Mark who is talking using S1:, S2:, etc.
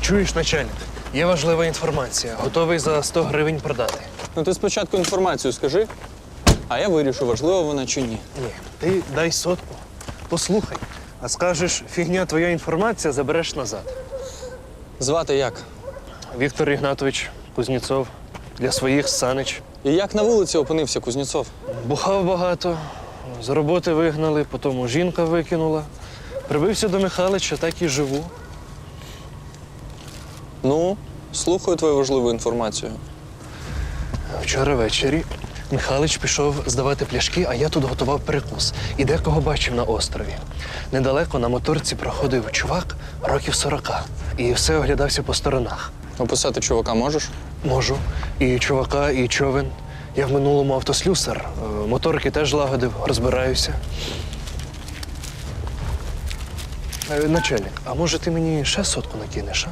S1: Чуєш, начальник? Є важлива інформація. Готовий за 100 гривень продати.
S2: Ну ти спочатку інформацію скажи, а я вирішу, важлива вона чи ні.
S1: Ні, ти дай сотку. Послухай. А скажеш, фігня твоя інформація, забереш назад.
S2: Звати як?
S1: Віктор Ігнатович Кузнєцов для своїх Санич.
S2: І як на вулиці опинився Кузнєцов?
S1: Бухав багато, з роботи вигнали, потім жінка викинула. Прибився до Михайлича, так і живу.
S2: Ну, слухаю твою важливу інформацію.
S1: Вчора ввечері Михайлич пішов здавати пляшки, а я тут готував перекус. І декого бачив на острові. Недалеко на моторці проходив чувак років 40 і все оглядався по сторонах.
S2: Описати чувака можеш?
S1: Можу. І чувака, і човен. Я в минулому автослюсар. Е, Моторки теж лагодив, розбираюся. Е, Начальник, а може ти мені ще сотку накинеш? а?